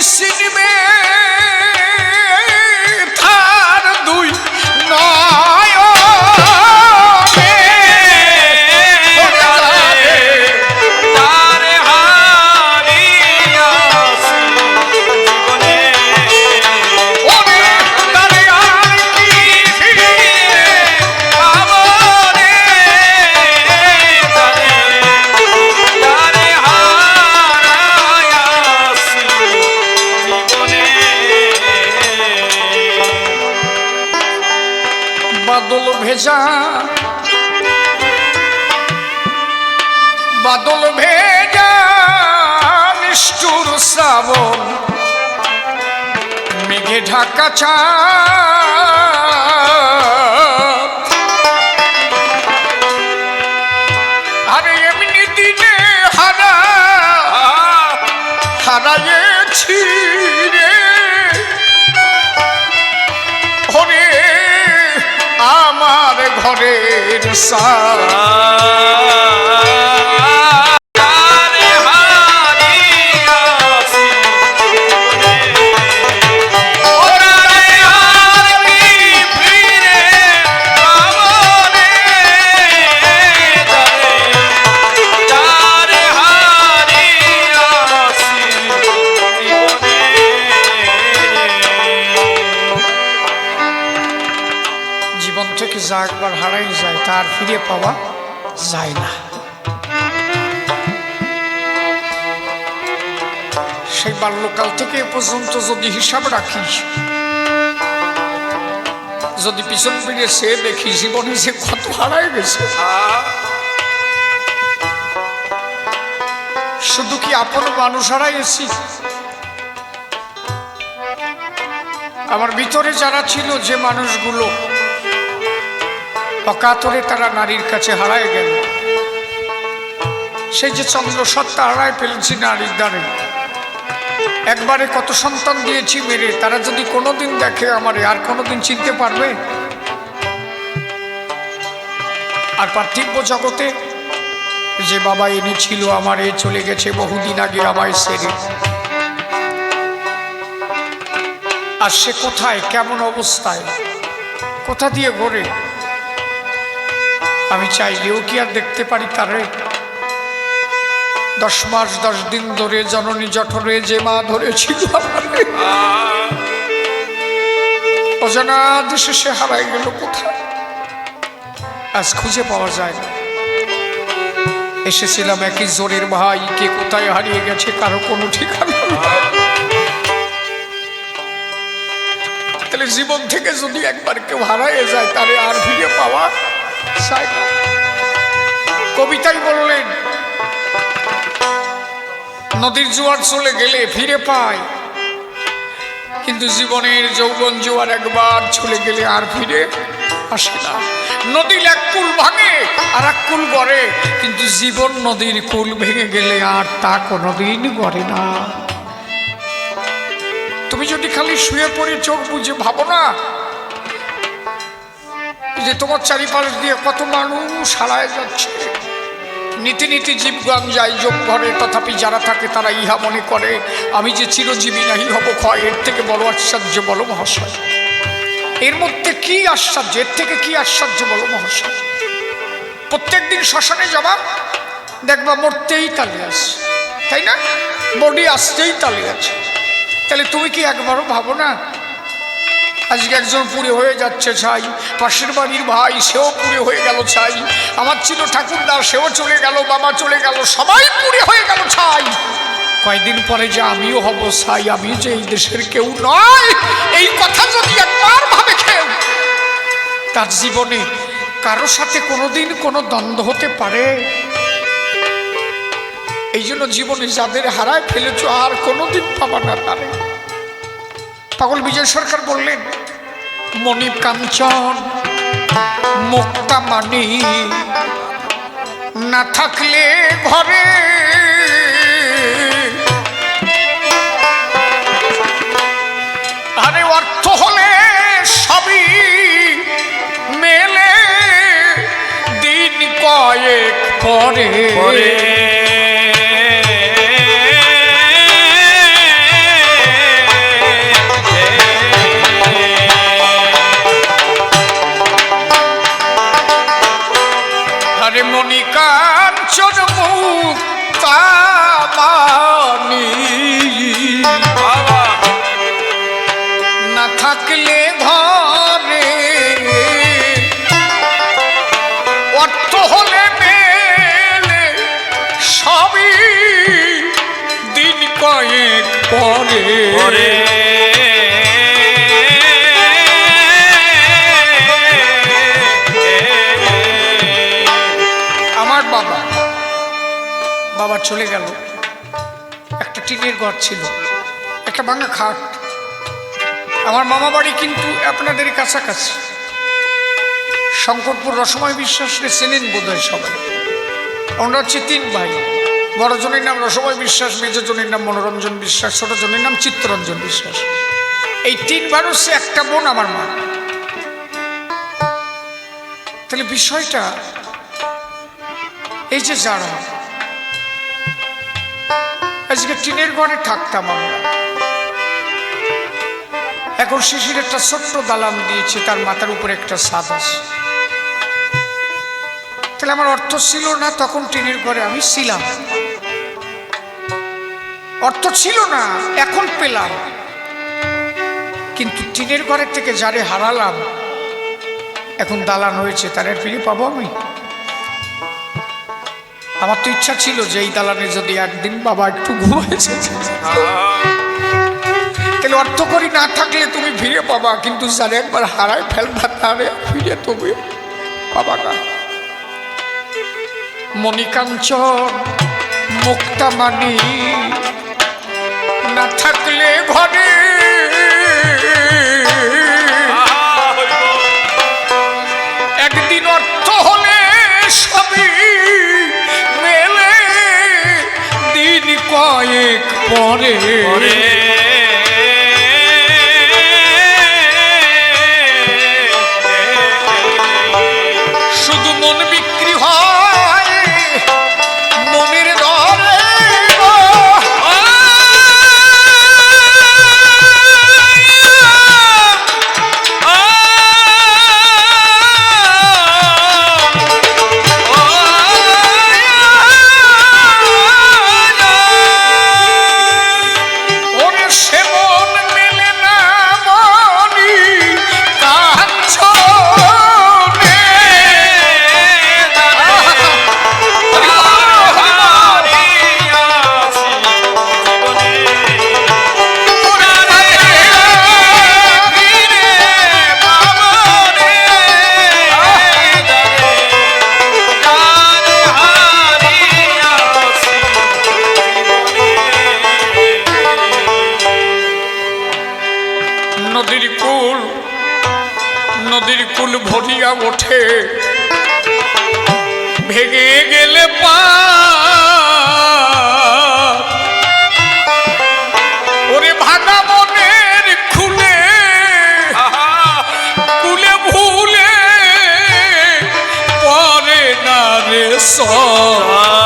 চিনবে ঢাকা আরে এমনি দিনে হারা হারাইছি রে। ওরে আমার ঘরের সা যা একবার হারাই যায়, তার ফিরে পাওয়া যায় না। সেই বাল্যকাল থেকে পর্যন্ত যদি হিসাব রাখি, যদি পিছন ফিরে সে দেখি জীবনে সে কত হারাই গেছে, শুধু কি আপন মানুষ হারাই হারাইছি আমার ভিতরে যারা ছিল যে মানুষগুলো অকাতরে তারা নারীর কাছে হারায় গেল। সেই যে চন্দ্র সত্তা হারায় ফেলেছি নারীর দ্বারে। একবারে কত সন্তান দিয়েছি মেরে, তারা যদি কোনোদিন দেখে আমারে, আর কোনোদিন চিনতে পারবে? আর পার্থিব জগতে যে বাবা এনেছিল এ চলে গেছে বহুদিন আগে আমায় সেরে। আর সে কোথায়, কেমন অবস্থায়, কোথা দিয়ে ঘোরে? আমি চাইলেও কি আর দেখতে পারি তারে? দশ মাস, দশ দিন ধরে জননী জঠরে যে মা ধরেছিল অজানা দেশে সে হারাই গেল কোথায়? আজ খুঁজে পাওয়া যায় না। এসেছিলাম একই জোরের ভাই, কে কোথায় হারিয়ে গেছে কারও কোনো ঠিকানা তাহলে জীবন থেকে যদি একবার কেউ হারায় যায়, তাহলে আর ফিরে পাওয়া কবিতাই বললেন, নদীর জোয়ার চলে গেলে ফিরে পায় কিন্তু জীবনের যৌবন জোয়ার একবার চলে গেলে আর ফিরে আসে না। নদীর এক কুল ভাঙে আর এক কুল গড়ে, কিন্তু জীবন নদীর কুল ভেঙে গেলে আর তা কোনোদিন গড়ে না। তুমি যদি খালি শুয়ে পড়ে চোখ বুঝে ভাবো না যে তোমার চারিপাশ দিয়ে কত মানুষ হারায় যাচ্ছে। নীতি নীতি জীবগান যায় যোগ ঘরে তথাপি যারা থাকে তারা ইহা মনে করে, আমি যে চিরজীবী নাহি হব ক্ষয়, এর থেকে বড় আশ্চর্য বলো মহাশয়। এর মধ্যে কি আশ্চর্য, এর থেকে কি আশ্চর্য বলো মহাশয়? প্রত্যেক দিন শ্মশানে যাবা, দেখবা মরতেই তালে আছে, তাই না? বডি আসতেই তালে আছে। তাহলে তুমি কি একবারও ভাবো না আজকে একজন পুড়ে হয়ে যাচ্ছে ছাই। পাশের বাড়ির ভাই, সেও পুড়ে হয়ে গেল ছাই। আমার ছিল ঠাকুরদার সেও চলে গেল, বাবা চলে গেল, সবাই পুড়ে হয়ে গেল ছাই। কয়দিন পরে যে আমিও হব ছাই, আমি যে এই দেশের কেউ নয়, এই কথা যদি একবার ভাবে কেউ তার জীবনে কারও সাথে কোনোদিন কোনো দ্বন্দ্ব হতে পারে? এই জন্য জীবনে যাদের হারায় ফেলেছ, আর কোনোদিন পাবা না তারে। পাগল বিজয় সরকার বললেন, মণি কাঞ্চন, মুক্তা মানি, না থাকলে ঘরে আরে অর্থ হলে সবই মেলে, দিন কয়েক পরে। ওরে আমার বাবা বাবা চলে গেল। একটা টিনের ঘর ছিল, একটা ভাঙা খাট। আমার মামা বাড়ি কিন্তু আপনাদের কাছাকাছি। শঙ্করপুর রসময় বিশ্বাসকে চেনেন বোধ হয় সবাই। আমরা হচ্ছে তিন ভাই। বড় জনের নাম রসময় বিশ্বাস, মেজ জনের নাম মনোরঞ্জন বিশ্বাস, ছোট জনের নাম চিত্তরঞ্জন বিশ্বাস। এই তিন হচ্ছে একটা বোন আমার মা। তাহলে বিষয়টা এই যে যারা, আজকে টিনের ঘরে থাকতাম আমরা। এখন শিশির একটা ছোট্ট দালান দিয়েছে, তার মাথার উপরে একটা ছাদ আছে। তাহলে আমার অর্থ ছিল না, তখন টিনের ঘরে আমি ছিলাম। অর্থ ছিল না, এখন পেলাম। কিন্তু টিনের ঘরের থেকে যারে হারালাম, এখন দালান হয়েছে তার ফিরে পাবো আমি? আমার তো ইচ্ছা ছিল যে এই দালানে যদি একদিন বাবা একটু ঘুমাইছে তাহলে অর্থ করি না থাকলে তুমি ফিরে পাবা, কিন্তু যারা একবার হারায় ফেলবা তারে ফিরে তুমি পাবা না। মণিকাঞ্চন, মুক্তামানি না থাকলে ঘরে। একদিন অর্থ হলে সবই মেলে দিন কয়েক পরে। ভরিয়া ওঠে। ভেঙে গেলে পা। ওরে ভাঙা মনের খুলে। খুলে ভুলে। পরে না রে সব।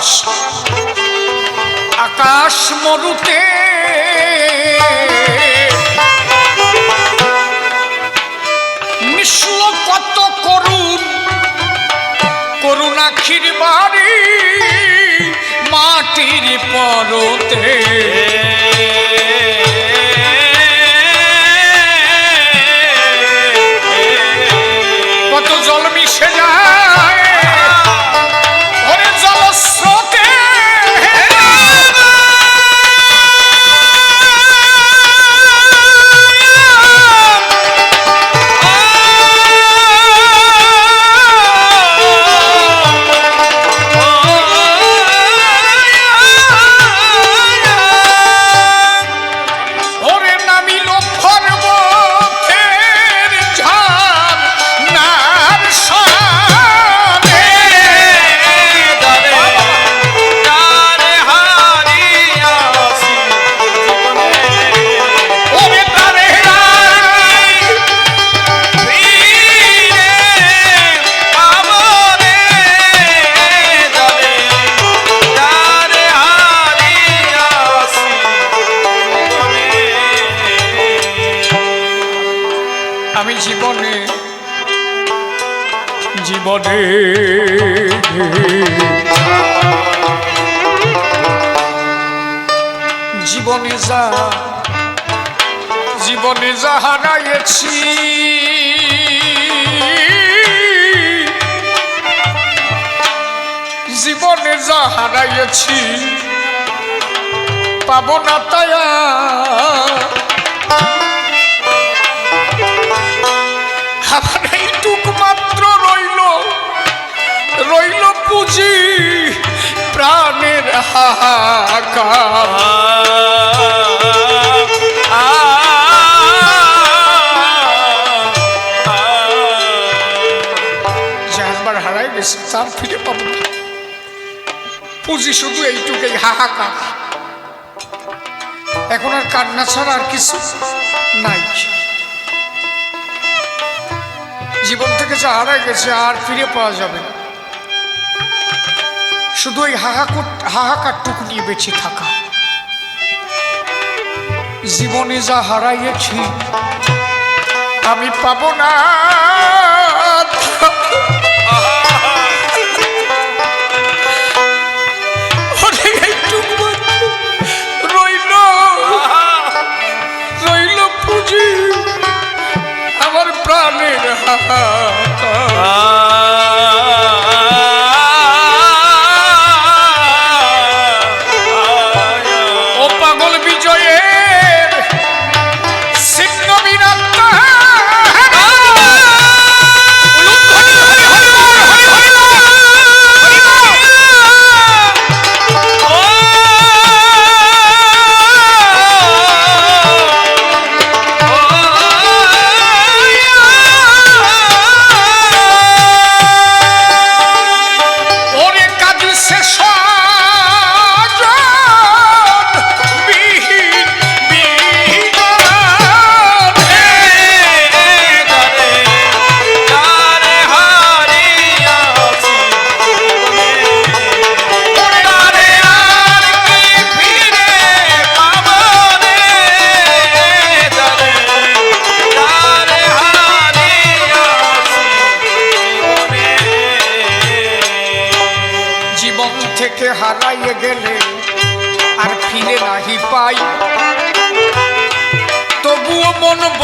নিঃশ্বাস আকাশ মরুতে। মিশল কত করুণ করুণাক্ষীর বাড়ি মাটির পরতে। জীবনে যা জীবনে যা হারাইছি জীবনে যা হারাইছি পাবো না তায়া। আমার পুঁজি প্রাণের হাহাকার। হারাই গেছে তার ফিরে পাবো পুঁজি শুধু এইটুকুই হাহাকার। এখন আর কান্না ছাড়া আর কিছু নাই। জীবন থেকে যা হারাই গেছে, আর ফিরে পাওয়া যাবে না। শুধু ওই হাহাকুট হাহাকারটুকু নিয়ে বেঁচে থাকা। জীবনে যা হারাইয়েছি আমি পাবো না।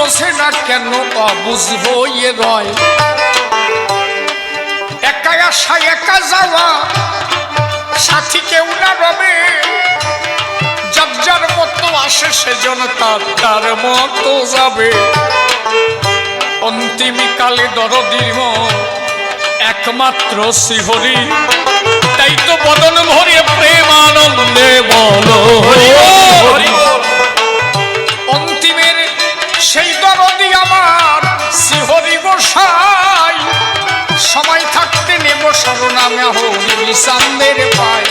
বসে না কেন অবুঝ হয়ে রয় একা আসা, একা যাওয়া, সাথী কেউ না রবে। যার মতো আসে সেজন তার তার মতো যাবে। অন্তিমকালে দরদির মন একমাত্র শিহরি। তাই তো বদন ভরে প্রেম আনন্দে বলো। অন্তিমের আমার গোসাই। সময় থাকতে নেব শরণামে হরি সান্দের পায়